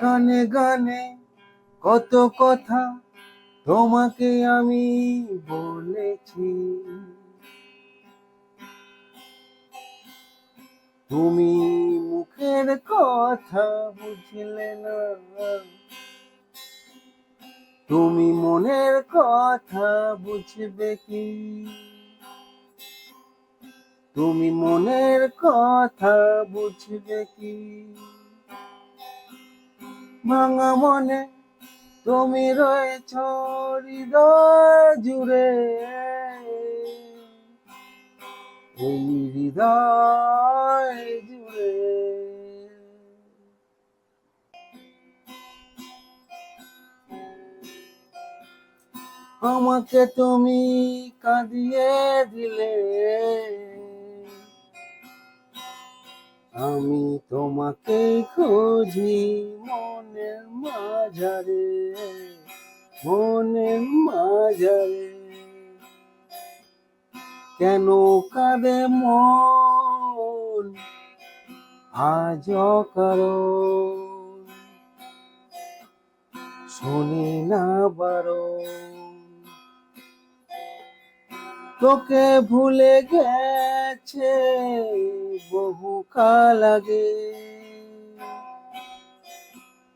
গানে গানে কত কথা তোমাকে আমি বলেছি। তুমি মুখের কথা বুঝলে না। তুমি মনের কথা বুঝবে কি? তুমি মনের কথা বুঝবে কি? ভাঙা মনে তুমি রয়েছ হৃদয় জুড়ে। এই হৃদয় জুড়ে। আমাকে তুমি কাঁদিয়ে দিলে। আমি তোমাকে খুঁজি মনের মাঝারে মনের মাঝারে। কেন কাঁদে মন? আজ কারও শুনি না বারো তোকে ভুলে গেছে বহু কাল আগে।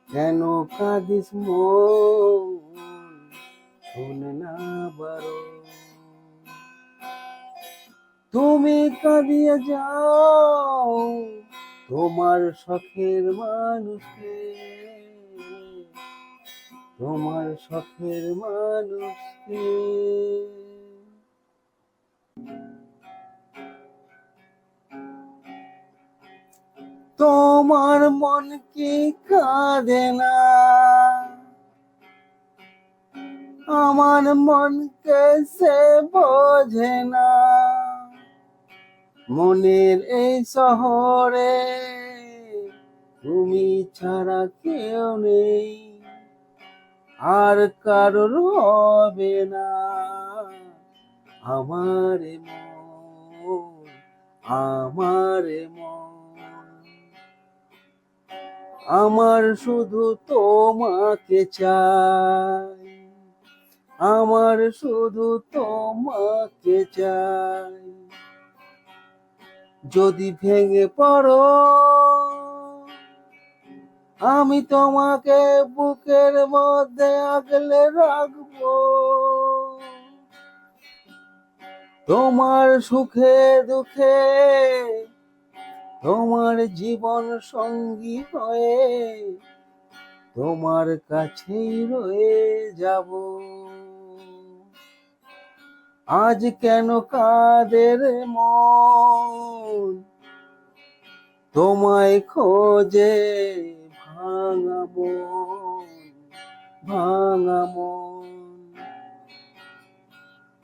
কেন কাঁদিস মন? না বারো। তুমি কাঁদিয়ে যাও, তোমার শখের মানুষকে। তোমার শখের মানুষকে। তোমার মন কি কাঁদে না। আমার মনকে সে বোঝে না। মনের এই শহরে তুমি ছাড়া কেউ নেই। আর কারোর হবে না। আমার মন আমার মন। আমার শুধু তোমাকে চাই। আমার শুধু তোমাকে চাই। যদি ভেঙে পড়ো, আমি তোমাকে বুকের মধ্যে আগলে রাখব। তোমার সুখে দুঃখে তোমার জীবন সঙ্গী হয়ে তোমার কাছেই রয়ে যাব। আজ কেন কাদের মন? তোমায় খোঁজে ভাঙা মন ভাঙা মন।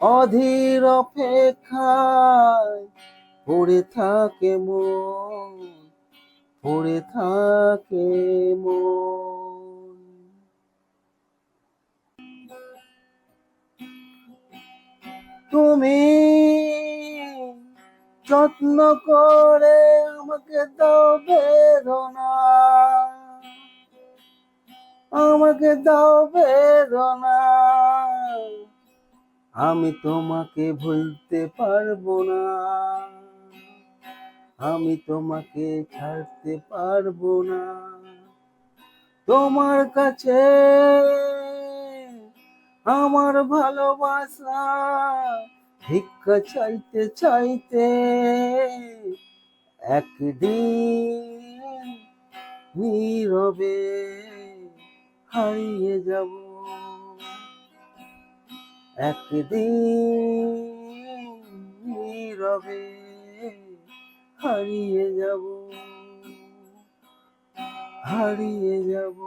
অধীর অপেক্ষায় পড়ে থাকে মন, পড়ে থাকে মন। তুমি যত্ন করে আমাকে দাও বেদনা, আমাকে দাও বেদনা। আমি তোমাকে ভুলতে পারব না। আমি তোমাকে ছাড়তে পারব না। তোমার কাছে আমার ভালোবাসা, ভিক্ষা চাইতে চাইতে একদিন নীরবে হারিয়ে যাব। একদিন নীরবে হারিয়ে যাব হারিয়ে যাব।